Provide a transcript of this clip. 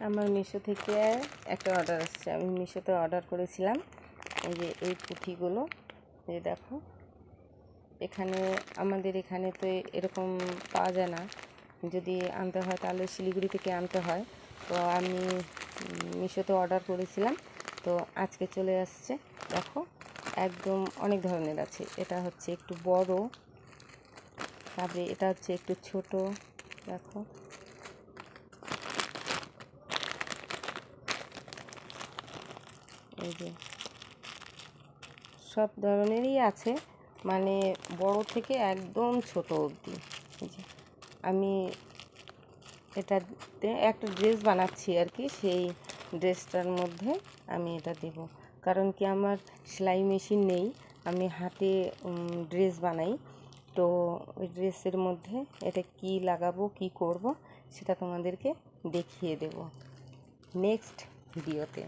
আমার মিশো থেকে একটা অর্ডার আসছে। আমি মিশোতে অর্ডার করেছিলাম। এই যে, এই পুঁথিগুলো এই দেখো। এখানে, আমাদের এখানে তো এরকম পাওয়া যায় না। যদি আনতে হয়, তাহলে শিলিগুড়ি থেকে আনতে হয়। তো আমি মিশোতে অর্ডার করেছিলাম। তো আজকে চলে আসছে। দেখো, একদম অনেক ধরনের আছে। এটা হচ্ছে একটু বড়, তারপরে এটা হচ্ছে একটু ছোট, দেখো। এই যে, সব ধরনেরই আছে মানে বড় থেকে একদম ছোট অবধি। যে, আমি এটাতে একটা ড্রেস বানাচ্ছি আর কি, সেই ড্রেসটার মধ্যে আমি এটা দেব। কারণ কি আমার সেলাই মেশিন নেই, আমি হাতে ড্রেস বানাই। তো ওই ড্রেসের মধ্যে এটা কি লাগাবো, কি করব, সেটা তোমাদেরকে দেখিয়ে দেব। নেক্সট ভিডিওতে।